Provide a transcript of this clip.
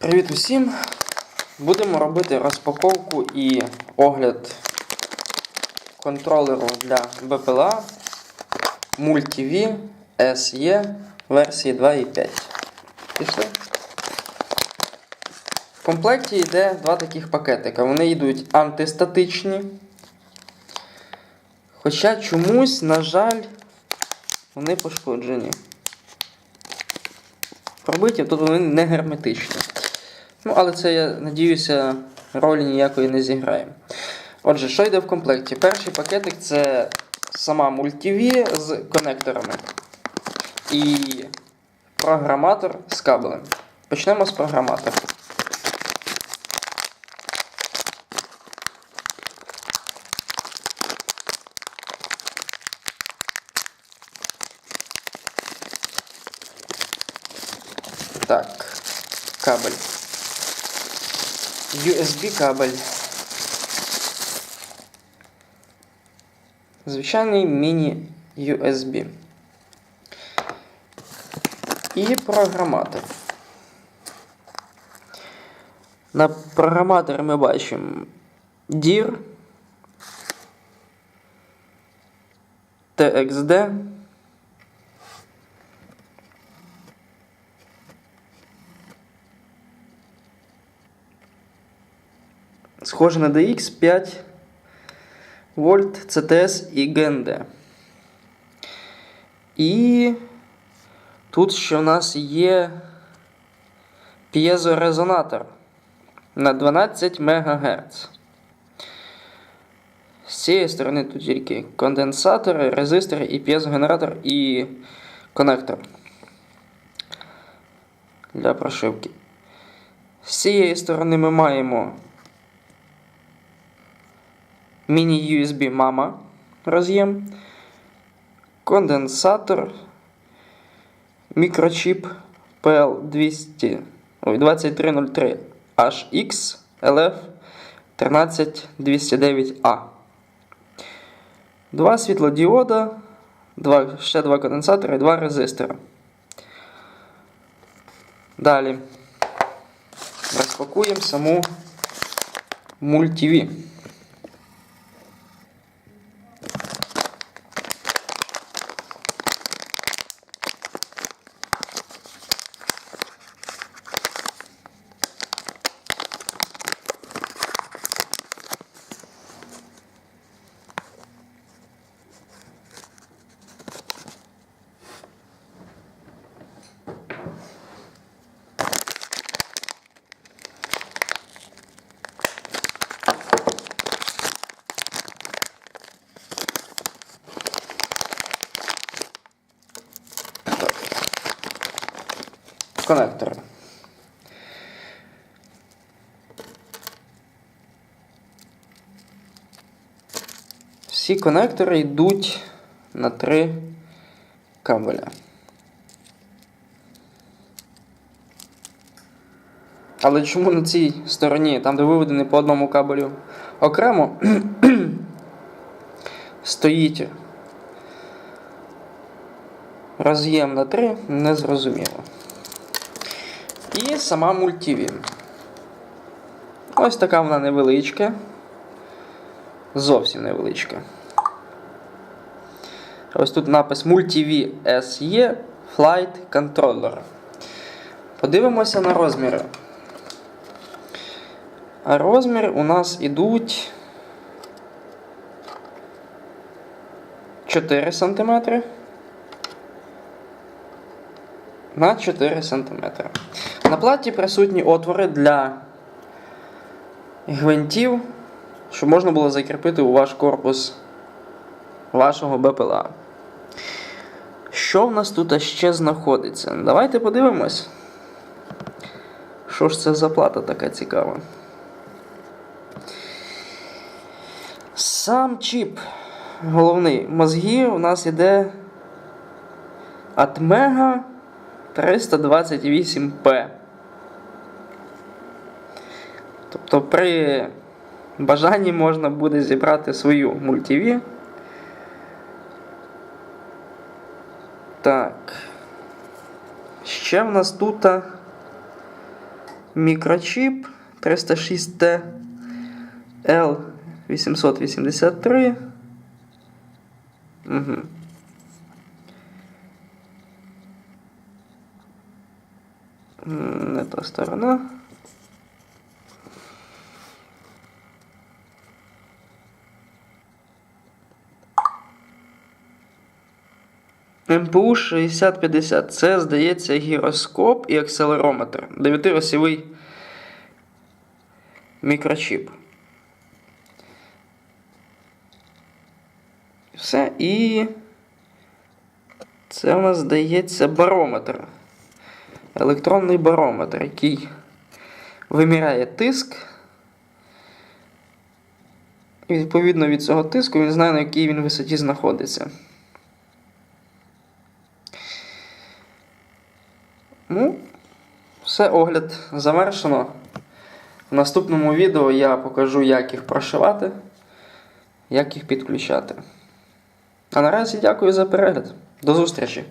Привіт усім! Будемо робити розпаковку і огляд контролеру для BPLA MultiV SE версії 2.5. Пішли? В комплекті йде два таких пакетика. Вони йдуть антистатичні. Хоча чомусь, на жаль, вони пошкоджені. Пробиті, тут вони не герметичні. Ну, але це, я надіюся, ролі ніякої не зіграє. Отже, що йде в комплекті? Перший пакетик це сама мультиві з конекторами і програматор з кабелем. Почнемо з програматора. Так, кабель. USB кабель. Звичайний міні-USB. І програматор. На програматорі ми бачимо DIR, TXD. Схоже на DX 5 вольт CTS і GND. І тут ще в нас є п'єзорезонатор на 12 МГц. З цієї сторони тут тільки конденсатори, резистори і п'єзогенератор і конектор для прошивки. З цієї сторони ми маємо міні-USB мама роз'єм, конденсатор, мікрочіп PL200, 2303 HX LF 13209A. Два світлодіода, два, ще два конденсатори два резистора. Далі розпакуємо саму мультиві. Коннектори. Всі конектори йдуть на три кабеля. Але чому на цій стороні, там де виведений по одному кабелю окремо, стоїть роз'єм на 3, незрозуміло. І сама мультиві. Ось така вона невеличка. Зовсім невеличка. Ось тут напис Multivi SE Flight Controller. Подивимося на розміри. А розміри у нас ідуть 4 см на 4 см. На платі присутні отвори для гвинтів, щоб можна було закріпити у ваш корпус вашого БПЛА. Що в нас тут ще знаходиться? Давайте подивимось. Що ж це за плата така цікава? Сам чіп головний мозги у нас іде Atmega 328P. Тобто при бажанні можна буде зібрати свою мультиві. Так. Ще в нас тут мікрочіп 306T L883. Угу. Не та сторона. МПУ 6050. Це, здається, гіроскоп і акселерометр. Дев'ятиросівий мікрочіп. Все. І це у нас здається барометр. Електронний барометр, який виміряє тиск. І відповідно від цього тиску він знає, на якій він висоті знаходиться. Ну, все, огляд завершено. В наступному відео я покажу, як їх прошивати, як їх підключати. А наразі дякую за перегляд. До зустрічі!